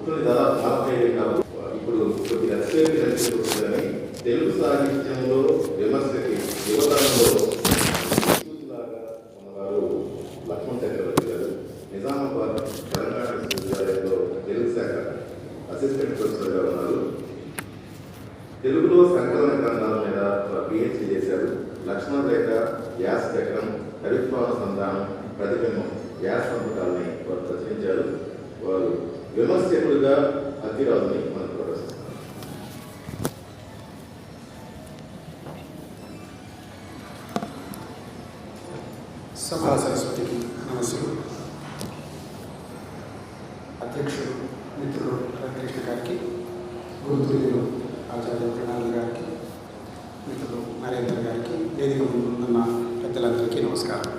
పుట్టిన దాదాపు నలభై ఏళ్ళు కాబట్టి ఇప్పుడు కొద్దిగా తెలుగు సాహిత్యంలో విమర్శకి యువతరంలో సభా సరస్వతికి నమస్సులు అధ్యక్షుడు మిత్రుడు రామకృష్ణ గారికి గురుతుల్యులు ఆచార్య ప్రణాళి గారికి మిత్రుడు నరేంద్ర గారికి వేదిక ముందున్న పెద్దలందరికీ నమస్కారం.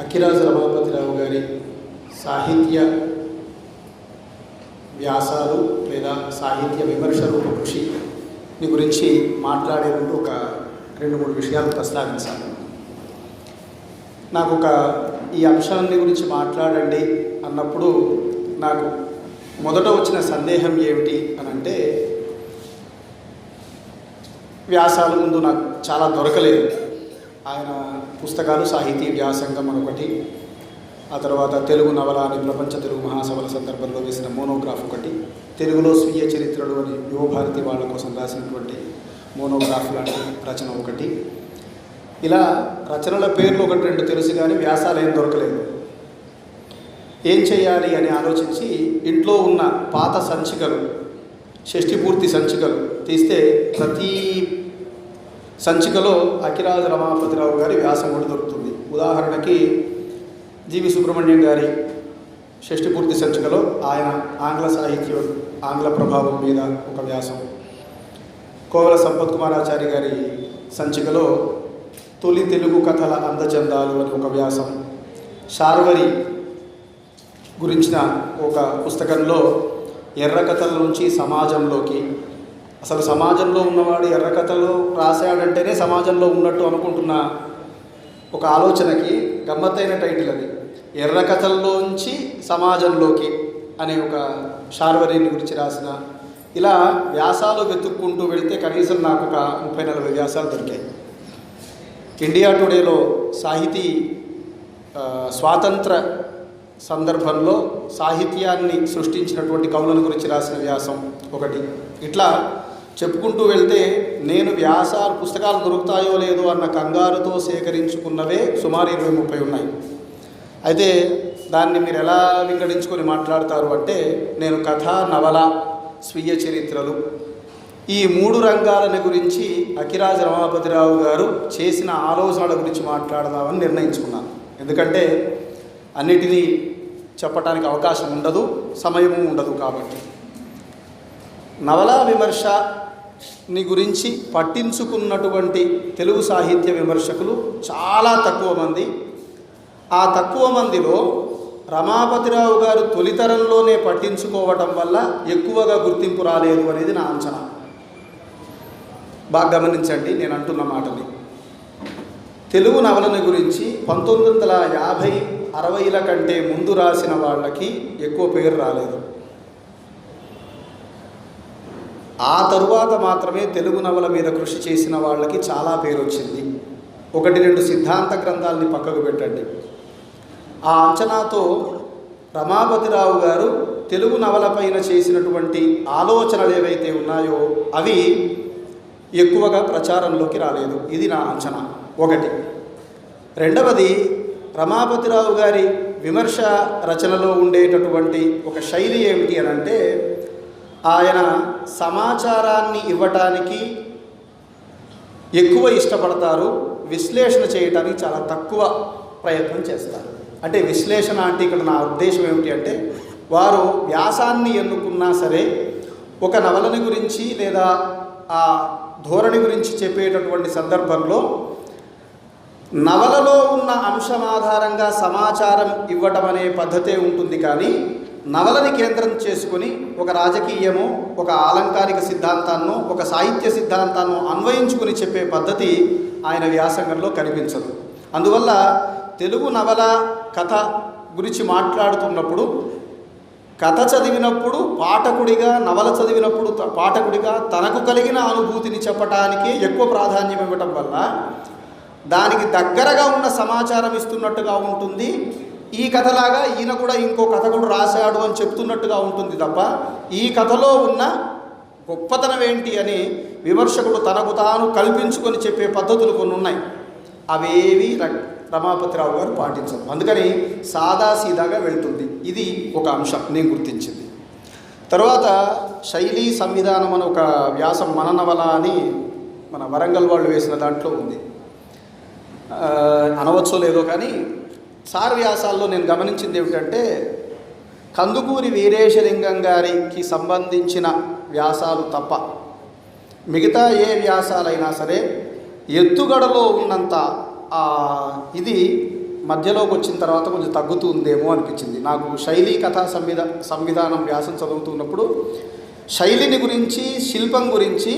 అఖిరాజు రమాపతిరావు గారి సాహిత్య వ్యాసాలు లేదా సాహిత్య విమర్శ రూప నీ గురించి మాట్లాడే ముందు ఒక రెండు మూడు విషయాలు ప్రస్తావించాలి. నాకు ఒక ఈ అంశాన్ని గురించి మాట్లాడండి అన్నప్పుడు నాకు మొదట వచ్చిన సందేహం ఏమిటి అని అంటే వ్యాసాల ముందు నాకు చాలా దొరకలేదు. ఆయన పుస్తకాలు సాహితీ వ్యాసంగం ఒకటి ఆ తర్వాత తెలుగు నవల అని ప్రపంచ తెలుగు మహాసభల సందర్భంలో వేసిన మోనోగ్రాఫ్ ఒకటి తెలుగులో స్వీయ చరిత్రలు అని యువభారతి వాళ్ళ కోసం రాసినటువంటి మోనోగ్రాఫ్ లాంటి రచన ఒకటి. ఇలా రచనల పేర్లు ఒకటి రెండు తెలుసు కానీ వ్యాసాలు ఏం దొరకలేదు. ఏం చేయాలి అని ఆలోచించి ఇంట్లో ఉన్న పాత సంచికలు షష్టిపూర్తి సంచికలు తీస్తే ప్రతి సంచికలో అఖిరాజు రమాపతిరావు గారి వ్యాసం ఒకటి దొరుకుతుంది. ఉదాహరణకి జీవి సుబ్రహ్మణ్యం గారి షష్ఠి పూర్తి సంచికలో ఆయన ఆంగ్ల సాహిత్యం ఆంగ్ల ప్రభావం మీద ఒక వ్యాసం. కోవల సంపత్ కుమారాచారి గారి సంచికలో తొలి తెలుగు కథల అందచందాలు అని ఒక వ్యాసం. శార్వరి గురించిన ఒక పుస్తకంలో ఎర్ర కథల నుంచి సమాజంలోకి అసలు సమాజంలో ఉన్నవాడు ఎర్ర కథలు రాశాడంటేనే సమాజంలో ఉన్నట్టు అనుకుంటున్న ఒక ఆలోచనకి గమ్మత్తైన టైటిల్ అది. ఎర్ర కథల్లోంచి సమాజంలోకి అనే ఒక శార్వరిని గురించి రాసిన. ఇలా వ్యాసాలు వెతుక్కుంటూ వెళితే కనీసం నాకు ఒక ముప్పై నలభై వ్యాసాలు దొరికాయి. ఇండియా టుడేలో సాహితీ స్వాతంత్ర సందర్భంలో సాహిత్యాన్ని సృష్టించినటువంటి కవులను గురించి రాసిన వ్యాసం ఒకటి. ఇట్లా చెప్పుకుంటూ వెళ్తే నేను వ్యాసాలు పుస్తకాలు దొరుకుతాయో లేదో అన్న కంగారుతో సేకరించుకున్నవే సుమారు ఇరవై ముప్పై ఉన్నాయి. అయితే దాన్ని మీరు ఎలా వింగడించుకొని మాట్లాడతారు అంటే నేను కథ నవల స్వీయ చరిత్రలు ఈ మూడు రంగాలని గురించి అఖిరాజ రమాపతిరావు గారు చేసిన ఆలోచనల గురించి మాట్లాడదామని నిర్ణయించుకున్నాను. ఎందుకంటే అన్నిటినీ చెప్పడానికి అవకాశం ఉండదు సమయము ఉండదు కాబట్టి. నవలా విమర్శని గురించి పట్టించుకున్నటువంటి తెలుగు సాహిత్య విమర్శకులు చాలా తక్కువ మంది. ఆ తక్కువ మందిలో రమాపతిరావు గారు తొలితరంలోనే పట్టించుకోవటం వల్ల ఎక్కువగా గుర్తింపు రాలేదు అనేది నా అంచనా. బాగా గమనించండి నేను అంటున్న మాటని. తెలుగు నవలని గురించి పంతొమ్మిది వందల యాభై అరవైల కంటే ముందు రాసిన వాళ్ళకి ఎక్కువ పేరు రాలేదు. ఆ తరువాత మాత్రమే తెలుగు నవల మీద కృషి చేసిన వాళ్ళకి చాలా పేరు వచ్చింది ఒకటి రెండు సిద్ధాంత గ్రంథాలని పక్కకు పెట్టండి. ఆ అంచనాతో రమాపతిరావు గారు తెలుగు నవలపైన చేసినటువంటి ఆలోచనలు ఏవైతే ఉన్నాయో అవి ఎక్కువగా ప్రచారంలోకి రాలేదు. ఇది నా అంచనా. ఒకటి. రెండవది రమాపతిరావు గారి విమర్శ రచనలో ఉండేటటువంటి ఒక శైలి ఏమిటి అని అంటే ఆయన సమాచారాన్ని ఇవ్వటానికి ఎక్కువ ఇష్టపడతారు విశ్లేషణ చేయటానికి చాలా తక్కువ ప్రయత్నం చేస్తారు. అంటే విశ్లేషణ అంటే ఇక్కడ నా ఉద్దేశం ఏమిటి అంటే వారు వ్యాసాన్ని ఎన్నుకున్నా సరే ఒక నవలని గురించి లేదా ఆ ధోరణి గురించి చెప్పేటటువంటి సందర్భంలో నవలలో ఉన్న అంశం ఆధారంగా సమాచారం ఇవ్వటం అనే పద్ధతే ఉంటుంది కానీ నవలని కేంద్రం చేసుకుని ఒక రాజకీయము ఒక ఆలంకారిక సిద్ధాంతాన్నో ఒక సాహిత్య సిద్ధాంతాన్నో అన్వయించుకుని చెప్పే పద్ధతి ఆయన వ్యాసంగంలో కనిపించదు. అందువల్ల తెలుగు నవల కథ గురించి మాట్లాడుతున్నప్పుడు కథ చదివినప్పుడు పాఠకుడిగా నవల చదివినప్పుడు త- పాఠకుడిగా తనకు కలిగిన అనుభూతిని చెప్పటానికి ఎక్కువ ప్రాధాన్యం ఇవ్వటం వల్ల దానికి దగ్గరగా ఉన్న సమాచారం ఇస్తున్నట్టుగా ఉంటుంది. ఈ కథలాగా ఈయన కూడా ఇంకో కథ కూడా రాశాడు అని చెప్తున్నట్టుగా ఉంటుంది తప్ప ఈ కథలో ఉన్న గొప్పతనం ఏంటి అని విమర్శకుడు తనకు తాను కల్పించుకొని చెప్పే పద్ధతులు కొన్ని ఉన్నాయి. అవేవి రమాపతిరావు గారు పాటించారు. అందుకని సాదాసీదాగా వెళ్తుంది. ఇది ఒక అంశం నేను గుర్తించింది. తర్వాత శైలి సంవిధానం అని ఒక వ్యాసం మననవల అని మన వరంగల్ వాళ్ళు వేసిన దాంట్లో ఉంది. ఆ, అనవచ్చో లేదో కానీ సార్ వ్యాసాల్లో నేను గమనించింది ఏమిటంటే కందుకూరి వీరేశలింగం గారికి సంబంధించిన వ్యాసాలు తప్ప మిగతా ఏ వ్యాసాలైనా సరే ఎత్తుగడలో ఉన్నంత ఇది మధ్యలోకి వచ్చిన తర్వాత కొంచెం తగ్గుతుందేమో అనిపించింది. నాకు శైలి కథా సంవిధ సంవిధానం వ్యాసం చదువుతున్నప్పుడు శైలిని గురించి శిల్పం గురించి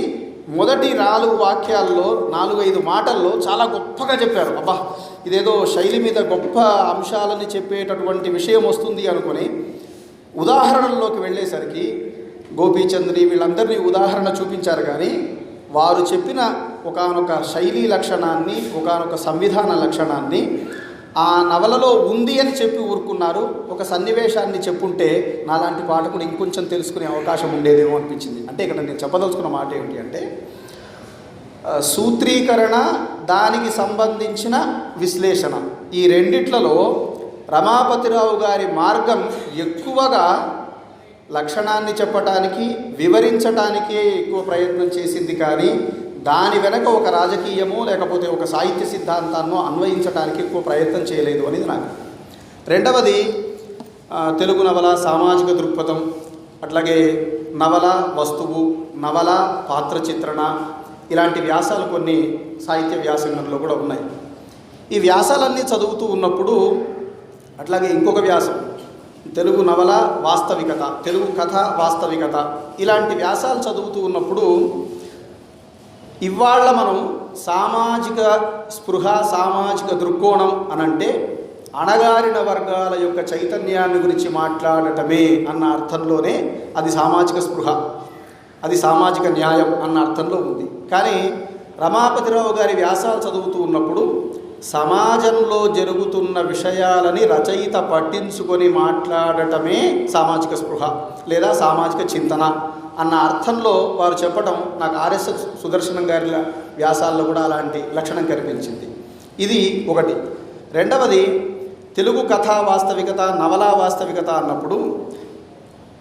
మొదటి నాలుగు వాక్యాల్లో నాలుగైదు మాటల్లో చాలా గొప్పగా చెప్పారు. అబ్బా! ఇదేదో శైలి మీద గొప్ప అంశాలని చెప్పేటటువంటి విషయం వస్తుంది అనుకొని ఉదాహరణల్లోకి వెళ్ళేసరికి గోపీచంద్రి వీళ్ళందరినీ ఉదాహరణ చూపించారు కానీ వారు చెప్పిన ఒకానొక శైలి లక్షణాన్ని ఒకానొక సంవిధాన లక్షణాన్ని ఆ నవలలో ఉంది అని చెప్పి ఊరుకున్నారు. ఒక సన్నివేశాన్ని చెప్పుంటే నాలాంటి పాఠకుడు ఇంకొంచెం తెలుసుకునే అవకాశం ఉండేదేమో అనిపించింది. అంటే ఇక్కడ నేను చెప్పదలుచుకున్న మాట ఏమిటి అంటే సూత్రీకరణ దానికి సంబంధించిన విశ్లేషణ. ఈ రెండిట్లలో రమాపతిరావు గారి మార్గం ఎక్కువగా లక్షణాన్ని చెప్పటానికి వివరించటానికే ఎక్కువ ప్రయత్నం చేసింది కానీ దాని వెనక ఒక రాజకీయమో లేకపోతే ఒక సాహిత్య సిద్ధాంతాన్నో అన్వయించడానికి ఎక్కువ ప్రయత్నం చేయలేదు అనేది నాకు. రెండవది తెలుగు నవల సామాజిక దృక్పథం అట్లాగే నవల వస్తువు నవల పాత్ర చిత్రణ ఇలాంటి వ్యాసాలు కొన్ని సాహిత్య వ్యాసంగంలో కూడా ఉన్నాయి. ఈ వ్యాసాలన్నీ చదువుతూ ఉన్నప్పుడు అట్లాగే ఇంకొక వ్యాసం తెలుగు నవల వాస్తవికత తెలుగు కథ వాస్తవికత ఇలాంటి వ్యాసాలు చదువుతూ ఉన్నప్పుడు ఇవాళ మనం సామాజిక స్పృహ సామాజిక దృక్కోణం అనంటే అణగారిన వర్గాల యొక్క చైతన్యాన్ని గురించి మాట్లాడటమే అన్న అర్థంలోనే అది సామాజిక స్పృహ. అది సామాజిక న్యాయం అన్న అర్థంలో ఉంది. కానీ రమాపతిరావు గారి వ్యాసాలు చదువుతూ ఉన్నప్పుడు సమాజంలో జరుగుతున్న విషయాలని రచయిత పట్టించుకొని మాట్లాడటమే సామాజిక స్పృహ లేదా సామాజిక చింతన అన్న అర్థంలో వారు చెప్పడం నాకు ఆర్ఎస్ఎస్ సుదర్శనం గారి వ్యాసాల్లో కూడా అలాంటి లక్షణం కనిపించింది. ఇది ఒకటి. రెండవది తెలుగు కథా వాస్తవికత నవలా వాస్తవికత అన్నప్పుడు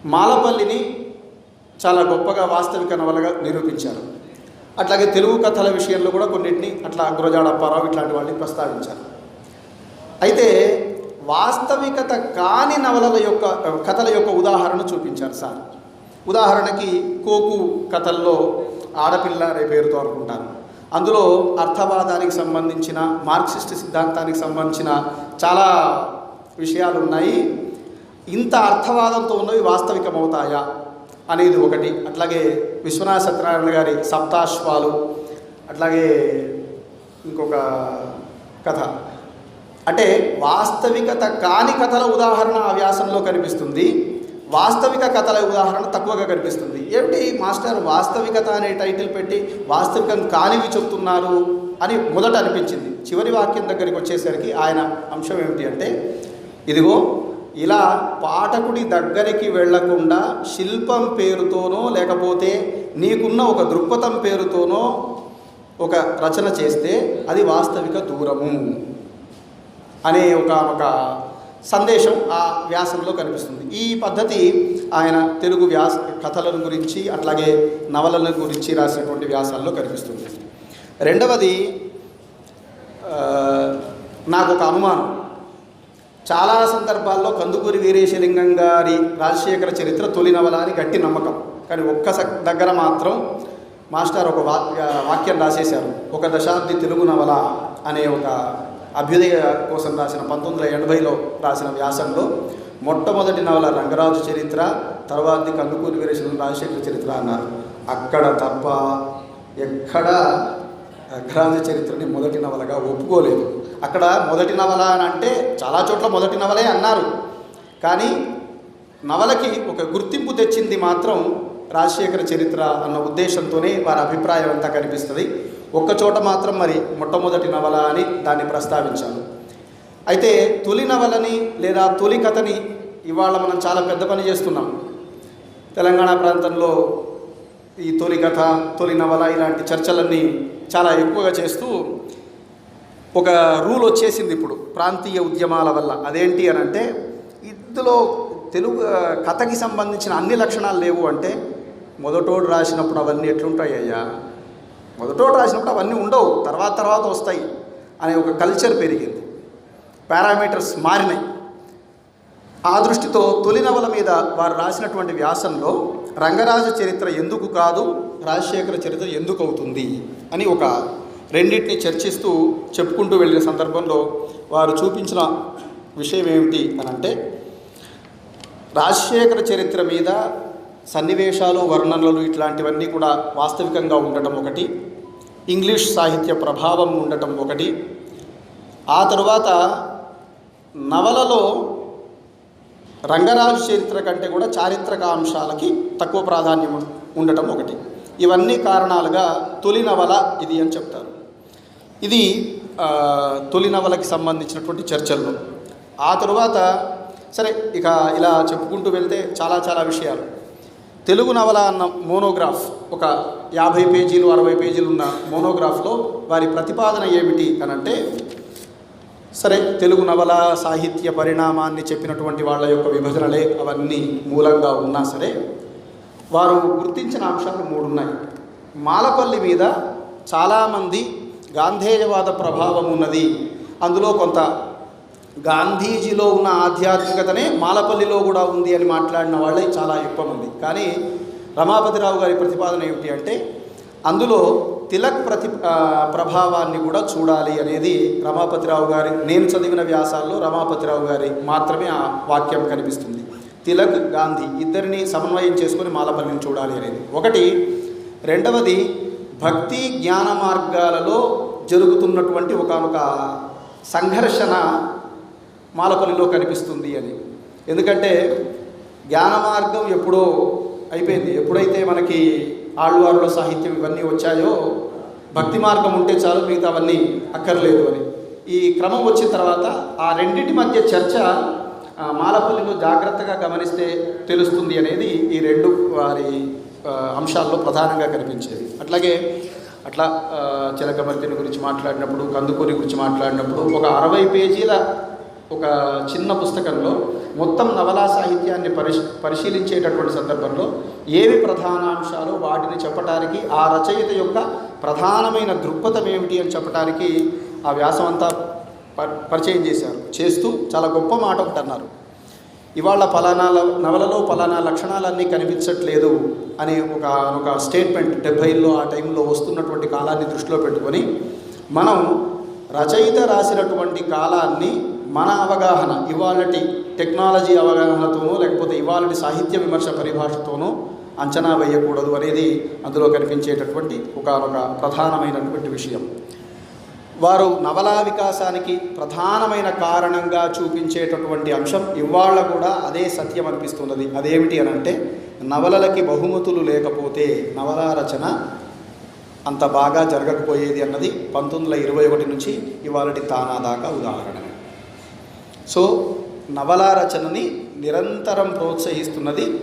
మాలపల్లిని చాలా గొప్పగా వాస్తవిక నవలగా నిరూపించారు. అట్లాగే తెలుగు కథల విషయంలో కూడా కొన్నింటిని అట్లా అగ్రజాడ అప్పారావు ఇట్లాంటి వాళ్ళని ప్రస్తావించారు. అయితే వాస్తవికత కాని నవలల యొక్క కథల యొక్క ఉదాహరణ చూపించారు సార్. ఉదాహరణకి కోకు కథల్లో ఆడపిల్ల అనే పేరుతో అనుకుంటాను. అందులో అర్థవాదానికి సంబంధించిన మార్క్సిస్ట్ సిద్ధాంతానికి సంబంధించిన చాలా విషయాలు ఉన్నాయి. ఇంత అర్థవాదంతో ఉన్నవి వాస్తవికమవుతాయా? అనేది ఒకటి. అట్లాగే విశ్వనాథ సత్యనారాయణ గారి సప్తాశ్వాలు అట్లాగే ఇంకొక కథ. అంటే వాస్తవికత కాని కథల ఉదాహరణ ఆ వ్యాసంలో కనిపిస్తుంది. వాస్తవిక కథల ఉదాహరణ తక్కువగా కనిపిస్తుంది. ఏమిటి మాస్టర్ వాస్తవికత అనే టైటిల్ పెట్టి వాస్తవికం కానివి చెప్తున్నారు అని మొదట అనిపించింది. చివరి వాక్యం దగ్గరికి వచ్చేసరికి ఆయన అంశం ఏమిటి అంటే ఇదిగో ఇలా పాఠకుడి దగ్గరికి వెళ్ళకుండా శిల్పం పేరుతోనో లేకపోతే నీకున్న ఒక దృక్పథం పేరుతోనో ఒక రచన చేస్తే అది వాస్తవిక దూరము అనే ఒక ఒక సందేశం ఆ వ్యాసంలో కనిపిస్తుంది. ఈ పద్ధతి ఆయన తెలుగు వ్యాస కథలను గురించి అట్లాగే నవలల గురించి రాసినటువంటి వ్యాసాల్లో కనిపిస్తుంది. రెండవది నాకు ఒక అనుమానం. చాలా సందర్భాల్లో కందుకూరి వీరేశలింగం గారి రాజశేఖర చరిత్ర తొలి నవల అని గట్టి నమ్మకం. కానీ ఒక్క స- దగ్గర మాత్రం మాస్టర్ ఒక వాక్య వాక్యం రాసేశారు. ఒక దశాబ్ది తెలుగు నవల అనే ఒక అభ్యుదయ కోసం రాసిన పంతొమ్మిది వందల ఎనభైలో రాసిన వ్యాసంలో మొట్టమొదటి నవల రంగరాజు చరిత్ర తర్వాతది కందుకూరి వీరేశం రాజశేఖర చరిత్ర అన్నారు. అక్కడ తప్ప ఎక్కడా రంగరాజు చరిత్రని మొదటి నవలగా ఒప్పుకోలేదు. అక్కడ మొదటి నవల అని అంటే చాలా చోట్ల మొదటి నవలే అన్నారు. కానీ నవలకి ఒక గుర్తింపు తెచ్చింది మాత్రం రాజశేఖర చరిత్ర అన్న ఉద్దేశంతోనే వారి అభిప్రాయం అంతా కనిపిస్తుంది. ఒక్క చోట మాత్రం మరి మొట్టమొదటి నవల అని దాన్ని ప్రస్తావించాను అయితే తొలి నవలని లేదా తొలి కథని ఇవాళ మనం చాలా పెద్ద పని చేస్తున్నాం. తెలంగాణ ప్రాంతంలో ఈ తొలి కథ తొలి నవల ఇలాంటి చర్చలన్నీ చాలా ఎక్కువగా చేస్తూ ఒక రూల్ వచ్చేసింది ఇప్పుడు ప్రాంతీయ ఉద్యమాల వల్ల. అదేంటి అని అంటే ఇందులో తెలుగు కథకి సంబంధించిన అన్ని లక్షణాలు లేవు అంటే మొదటోడు రాసినప్పుడు అవన్నీ ఎట్లుంటాయి అయ్యా? మొదటోడు రాసినప్పుడు అవన్నీ ఉండవు తర్వాత తర్వాత వస్తాయి అనే ఒక కల్చర్ పెరిగింది. పారామీటర్స్ మారినాయి. ఆ దృష్టితో తొలి నవల మీద వారు రాసినటువంటి వ్యాసంలో రంగరాజ చరిత్ర ఎందుకు కాదు రాజశేఖర చరిత్ర ఎందుకు అవుతుంది అని ఒక రెండింటిని చర్చిస్తూ చెప్పుకుంటూ వెళ్ళిన సందర్భంలో వారు చూపించిన విషయం ఏమిటి అని అంటే రాజశేఖర చరిత్ర మీద సన్నివేశాలు వర్ణనలు ఇట్లాంటివన్నీ కూడా వాస్తవికంగా ఉండటం ఒకటి ఇంగ్లీష్ సాహిత్య ప్రభావం ఉండటం ఒకటి. ఆ తరువాత నవలలో రంగరాజు చరిత్ర కంటే కూడా చారిత్రక అంశాలకి తక్కువ ప్రాధాన్యం ఉండటం ఒకటి. ఇవన్నీ కారణాలుగా తొలి నవల ఇది అని చెప్తారు. ఇది తొలి నవలకి సంబంధించినటువంటి చర్చలు. ఆ తరువాత సరే ఇక ఇలా చెప్పుకుంటూ వెళ్తే చాలా చాలా విషయాలు. తెలుగు నవల అన్న మోనోగ్రాఫ్ ఒక యాభై పేజీలు అరవై పేజీలు ఉన్న మోనోగ్రాఫ్లో వారి ప్రతిపాదన ఏమిటి అని అంటే సరే తెలుగు నవల సాహిత్య పరిణామాన్ని చెప్పినటువంటి వాళ్ళ యొక్క విభజనలే అవన్నీ మూలంగా ఉన్నా సరే వారు గుర్తించిన అంశాలు మూడు ఉన్నాయి మాలపల్లి మీద చాలామంది గాంధేయవాద ప్రభావం ఉన్నది. అందులో కొంత గాంధీజీలో ఉన్న ఆధ్యాత్మికతనే మాలపల్లిలో కూడా ఉంది అని మాట్లాడిన వాళ్ళే చాలా ఎక్కువ మంది. కానీ రమాపతిరావు గారి ప్రతిపాదన ఏమిటి అంటే అందులో తిలక్ ప్రతి ప్రభావాన్ని కూడా చూడాలి అనేది రమాపతిరావు గారి నేను చదివిన వ్యాసాల్లో రమాపతిరావు గారి మాత్రమే ఆ వాక్యం కనిపిస్తుంది. తిలక్ గాంధీ ఇద్దరిని సమన్వయం చేసుకుని మాలపల్లిని చూడాలి అనేది. ఒకటి రెండవది భక్తి జ్ఞాన మార్గాలలో జరుగుతున్నటువంటి ఒకనొక సంఘర్షణ మాలపల్లిలో కనిపిస్తుంది అని. ఎందుకంటే జ్ఞాన మార్గం ఎప్పుడో అయిపోయింది. ఎప్పుడైతే మనకి ఆళ్వారుల సాహిత్యం ఇవన్నీ వచ్చాయో భక్తి మార్గం ఉంటే చాలు మిగతా అవన్నీ అక్కర్లేదు అని. ఈ క్రమం వచ్చిన తర్వాత ఆ రెండింటి మధ్య చర్చ మాలపల్లిలో జాగ్రత్తగా గమనిస్తే తెలుస్తుంది అనేది ఈ రెండు వారి అంశాల్లో ప్రధానంగా కనిపించేది. అట్లాగే అట్లా చిలకమర్తిని గురించి మాట్లాడినప్పుడు కందుకూరి గురించి మాట్లాడినప్పుడు ఒక అరవై పేజీల ఒక చిన్న పుస్తకంలో మొత్తం నవలా సాహిత్యాన్ని పరిశీ పరిశీలించేటటువంటి సందర్భంలో ఏవి ప్రధాన అంశాలు వాటిని చెప్పటానికి ఆ రచయిత యొక్క ప్రధానమైన దృక్పథం ఏమిటి అని చెప్పడానికి ఆ వ్యాసం అంతా పరిచయం చేశారు. చేస్తూ చాలా గొప్ప మాట ఒకటి అన్నారు ఇవాళ పలానా నవలలో పలానా లక్షణాలన్నీ కనిపించట్లేదు అనే ఒక ఒక స్టేట్మెంట్ డెబ్బైల్లో ఆ టైంలో వస్తున్నటువంటి కాలాన్ని దృష్టిలో పెట్టుకొని మనం రచయిత రాసినటువంటి కాలాన్ని మన అవగాహన ఇవాళటి టెక్నాలజీ అవగాహనతోనో లేకపోతే ఇవాళటి సాహిత్య విమర్శ పరిభాషతోనో అంచనా వేయకూడదు అనేది అందులో కనిపించేటటువంటి ఒక ప్రధానమైనటువంటి విషయం. వారు నవలా వికాసానికి ప్రధానమైన కారణంగా చూపించేటటువంటి అంశం ఇవాళ కూడా అదే సత్యం అనిపిస్తున్నది. అదేమిటి అని అంటే నవలలకి బహుమతులు లేకపోతే నవలా రచన అంత బాగా జరగకపోయేది అన్నది పంతొమ్మిది వందల ఇరవై ఒకటి నుంచి ఇవాళటి తానా దాకా ఉదాహరణ. సో నవలా రచనని నిరంతరం ప్రోత్సహిస్తున్నది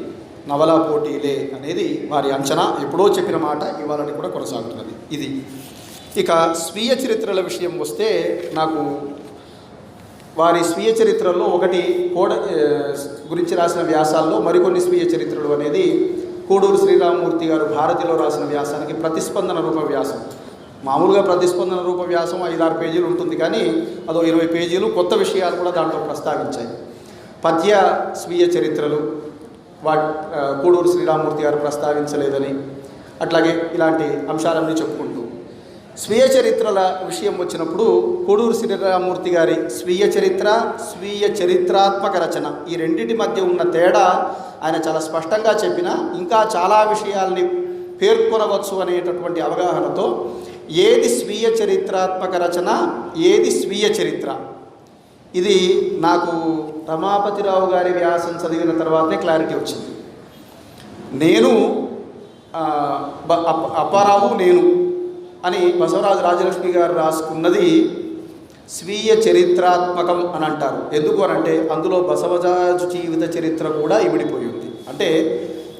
నవలా పోటీలే అనేది వారి అంచనా. ఎప్పుడో చెప్పిన మాట ఇవాళని కూడా కొనసాగుతున్నది. ఇది. ఇక స్వీయ చరిత్రల విషయం వస్తే నాకు వారి స్వీయ చరిత్రలో ఒకటి కోడ గురించి రాసిన వ్యాసాల్లో మరికొన్ని స్వీయ చరిత్రలు అనేది కోడూరు శ్రీరామమూర్తి గారు భారతిలో రాసిన వ్యాసానికి ప్రతిస్పందన రూప వ్యాసం. మామూలుగా ప్రతిస్పందన రూప వ్యాసం ఐదారు పేజీలు ఉంటుంది కానీ అదో ఇరవై పేజీలు కొత్త విషయాలు కూడా దాంట్లో ప్రస్తావించాయి. పద్య స్వీయ చరిత్రలు వా కూడూరు కోడూరు శ్రీరామమూర్తి గారు ప్రస్తావించలేదని. అట్లాగే ఇలాంటి అంశాలన్నీ చెప్పుకుంటూ స్వీయ చరిత్రల విషయం వచ్చినప్పుడు కోడూరు శ్రీరామూర్తి గారి స్వీయ చరిత్ర స్వీయ చరిత్రాత్మక రచన. ఈ రెండింటి మధ్య ఉన్న తేడా ఆయన చాలా స్పష్టంగా చెప్పిన ఇంకా చాలా విషయాల్ని పేర్కొనవచ్చు అనేటటువంటి అవగాహనతో ఏది స్వీయ చరిత్రాత్మక రచన ఏది స్వీయ చరిత్ర? ఇది నాకు రమాపతిరావు గారి వ్యాసం చదివిన తర్వాతనే క్లారిటీ వచ్చింది. నేను అప్పారావు నేను అని బసవరాజు రాజలక్ష్మి గారు రాసుకున్నది స్వీయ చరిత్రాత్మకం అని అంటారు. ఎందుకు అని అంటే అందులో బసవరాజు జీవిత చరిత్ర కూడా ఇమిడిపోయి ఉంది. అంటే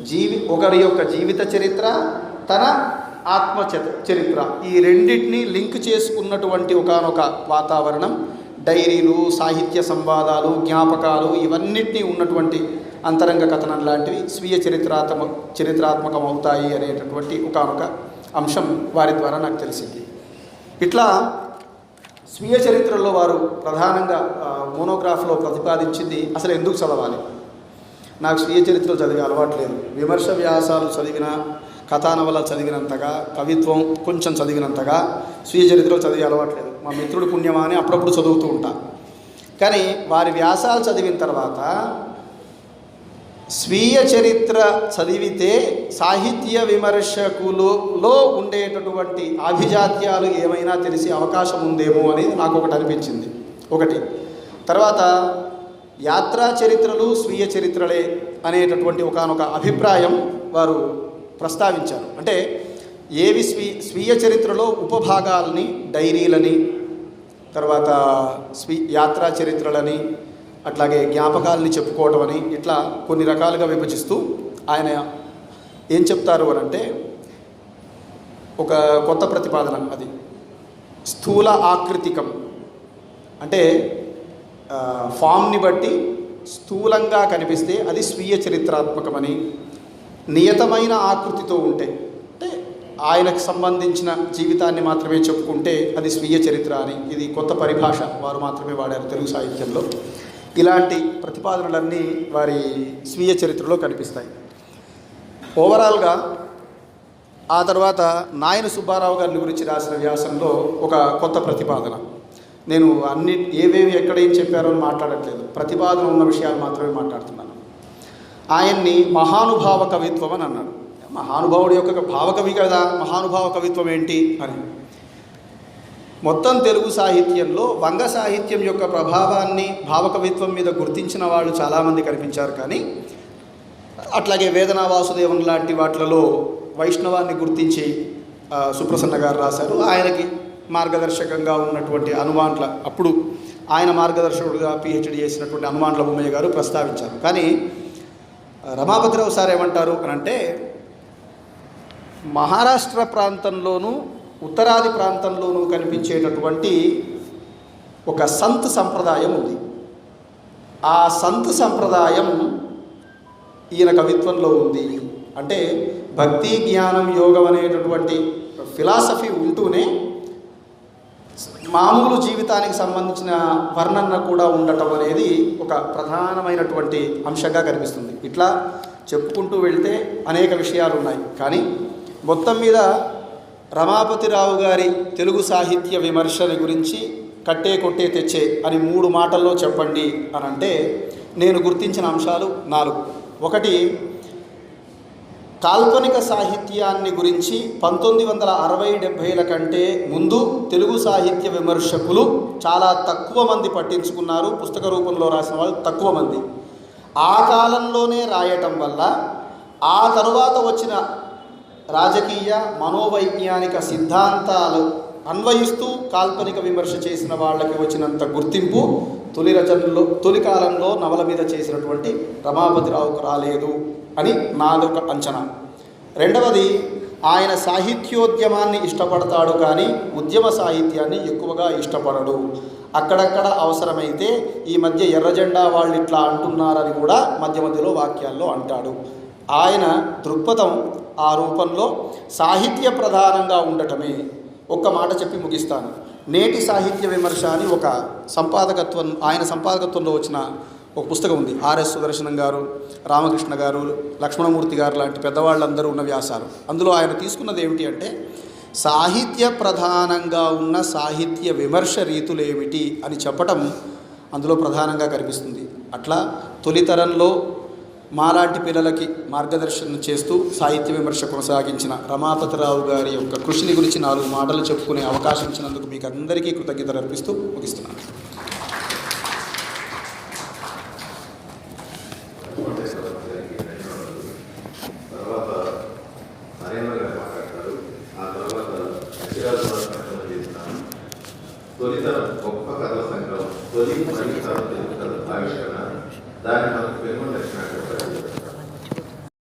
జీవి ఒకరి యొక్క జీవిత చరిత్ర తన ఆత్మ చరిత్ర. ఈ రెండింటిని లింక్ చేసుకున్నటువంటి ఒకానొక వాతావరణం డైరీలు సాహిత్య సంవాదాలు జ్ఞాపకాలు ఇవన్నిటినీ ఉన్నటువంటి అంతరంగ కథనం లాంటివి స్వీయ చరిత్రాత్మ చరిత్రాత్మకం అవుతాయి అనేటటువంటి ఒకానొక అంశం వారి ద్వారా నాకు తెలిసింది. ఇట్లా స్వీయ చరిత్రలో వారు ప్రధానంగా మోనోగ్రాఫ్లో ప్రతిపాదించింది అసలు ఎందుకు చదవాలి? నాకు స్వీయ చరిత్రలు చదివే అలవాటు లేదు. విమర్శ వ్యాసాలు చదివిన కథానవల చదివినంతగా కవిత్వం కొంచెం చదివినంతగా స్వీయ చరిత్రలు చదివే అలవాటు లేదు. మా మిత్రుడు పుణ్యమా అని అప్పుడప్పుడు చదువుతూ ఉంటా. కానీ వారి వ్యాసాలు చదివిన తర్వాత స్వీయ చరిత్ర చదివితే సాహిత్య విమర్శకులలో ఉండేటటువంటి ఆభిజాత్యాలు ఏమైనా తెలిసే అవకాశం ఉందేమో అనేది నాకు ఒకటి అనిపించింది. ఒకటి. తర్వాత యాత్రా చరిత్రలు స్వీయ చరిత్రలే అనేటటువంటి ఒకనొక అభిప్రాయం వారు ప్రస్తావించారు. అంటే ఏవి స్వీ స్వీయ చరిత్రలో ఉపభాగాలని డైరీలని తర్వాత స్వీ యాత్రా చరిత్రలని అట్లాగే జ్ఞాపకాలని చెప్పుకోవటం అని ఇట్లా కొన్ని రకాలుగా విభజిస్తూ ఆయన ఏం చెప్తారు అని అంటే ఒక కొత్త ప్రతిపాదన అది. స్థూల ఆకృతికం. అంటే ఫామ్ని బట్టి స్థూలంగా కనిపిస్తే అది స్వీయ చరిత్రాత్మకమని నియతమైన ఆకృతితో ఉంటే అంటే ఆయనకు సంబంధించిన జీవితాన్ని మాత్రమే చెప్పుకుంటే అది స్వీయ చరిత్ర అని. ఇది కొత్త పరిభాష. వారు మాత్రమే వాడారు తెలుగు సాహిత్యంలో. ఇలాంటి ప్రతిపాదనలన్నీ వారి స్వీయ చరిత్రలో కనిపిస్తాయి. ఓవరాల్గా ఆ తర్వాత నాయన సుబ్బారావు గారిని గురించి రాసిన వ్యాసంలో ఒక కొత్త ప్రతిపాదన. నేను అన్ని ఏవేవి ఎక్కడేం చెప్పారో అని మాట్లాడట్లేదు. ప్రతిపాదన ఉన్న విషయాలు మాత్రమే మాట్లాడుతున్నాను. ఆయన్ని మహానుభావ కవిత్వం అని అన్నాడు. మహానుభావుడి యొక్క భావకవి కదా మహానుభావ కవిత్వం ఏంటి అని. మొత్తం తెలుగు సాహిత్యంలో వంగ సాహిత్యం యొక్క ప్రభావాన్ని భావకవిత్వం మీద గుర్తించిన వాళ్ళు చాలామంది కనిపించారు కానీ అట్లాగే వేదనా వాసుదేవన్ లాంటి వాటిలలో వైష్ణవాన్ని గుర్తించి సుప్రసన్న గారు రాశారు. ఆయనకి మార్గదర్శకంగా ఉన్నటువంటి అనుమాన్ల అప్పుడు ఆయన మార్గదర్శకుడుగా పిహెచ్డి చేసినటువంటి అనుమాన్ల బొమ్మయ్య గారు ప్రస్తావించారు. కానీ రమాపతిరావు సార్ ఏమంటారు అని అంటే మహారాష్ట్ర ప్రాంతంలోనూ ఉత్తరాది ప్రాంతంలోనూ కనిపించేటటువంటి ఒక సంత్ సంప్రదాయం ఉంది. ఆ సంత్ సంప్రదాయం ఈయన కవిత్వంలో ఉంది. అంటే భక్తి జ్ఞానం యోగం అనేటటువంటి ఫిలాసఫీ ఉంటూనే మామూలు జీవితానికి సంబంధించిన వర్ణన కూడా ఉండటం అనేది ఒక ప్రధానమైనటువంటి అంశంగా కనిపిస్తుంది. ఇట్లా చెప్పుకుంటూ వెళ్తే అనేక విషయాలు ఉన్నాయి. కానీ మొత్తం మీద రమాపతిరావు గారి తెలుగు సాహిత్య విమర్శల గురించి కట్టే కొట్టే తెచ్చే అని మూడు మాటల్లో చెప్పండి అని అంటే నేను గుర్తించిన అంశాలు నాలుగు. ఒకటి కాల్పనిక సాహిత్యాన్ని గురించి పంతొమ్మిది వందల అరవై డెబ్భైల కంటే ముందు తెలుగు సాహిత్య విమర్శకులు చాలా తక్కువ మంది పట్టించుకున్నారు. పుస్తక రూపంలో రాసిన వాళ్ళు తక్కువ మంది. ఆ కాలంలోనే రాయటం వల్ల ఆ తరువాత వచ్చిన రాజకీయ మనోవైజ్ఞానిక సిద్ధాంతాలు అన్వయిస్తూ కాల్పనిక విమర్శ చేసిన వాళ్ళకి వచ్చినంత గుర్తింపు తొలి రచనలో తొలి కాలంలో నవల మీద చేసినటువంటి రమాపతిరావుకు రాలేదు అని నాదొక అంచనా. రెండవది ఆయన సాహిత్యోద్యమాన్ని ఇష్టపడతాడు కానీ ఉద్యమ సాహిత్యాన్ని ఎక్కువగా ఇష్టపడడు. అక్కడక్కడ అవసరమైతే ఈ మధ్య ఎర్రజెండా వాళ్ళు ఇట్లా అంటున్నారని కూడా మధ్య మధ్యలో వాక్యాల్లో అంటాడు. ఆయన దృక్పథం ఆ రూపంలో సాహిత్య ప్రధానంగా ఉండటమే. ఒక్క మాట చెప్పి ముగిస్తాను. నేటి సాహిత్య విమర్శ అని ఒక సంపాదకత్వం ఆయన సంపాదకత్వంలో వచ్చిన ఒక పుస్తకం ఉంది. ఆర్ఎస్ సుదర్శనం గారు రామకృష్ణ గారు లక్ష్మణమూర్తి గారు లాంటి పెద్దవాళ్ళందరూ ఉన్న వ్యాసాలు. అందులో ఆయన తీసుకున్నది ఏమిటి అంటే సాహిత్య ప్రధానంగా ఉన్న సాహిత్య విమర్శ రీతులు ఏమిటి అని చెప్పటం అందులో ప్రధానంగా కనిపిస్తుంది. అట్లా తొలితరంలో మాలాంటి పిల్లలకి మార్గదర్శనం చేస్తూ సాహిత్య విమర్శ కొనసాగించిన రమాపతిరావు గారి యొక్క కృషిని గురించి నాలుగు మాటలు చెప్పుకునే అవకాశం ఇచ్చినందుకు మీకు అందరికీ కృతజ్ఞతలు అర్పిస్తూ ముగిస్తున్నాను.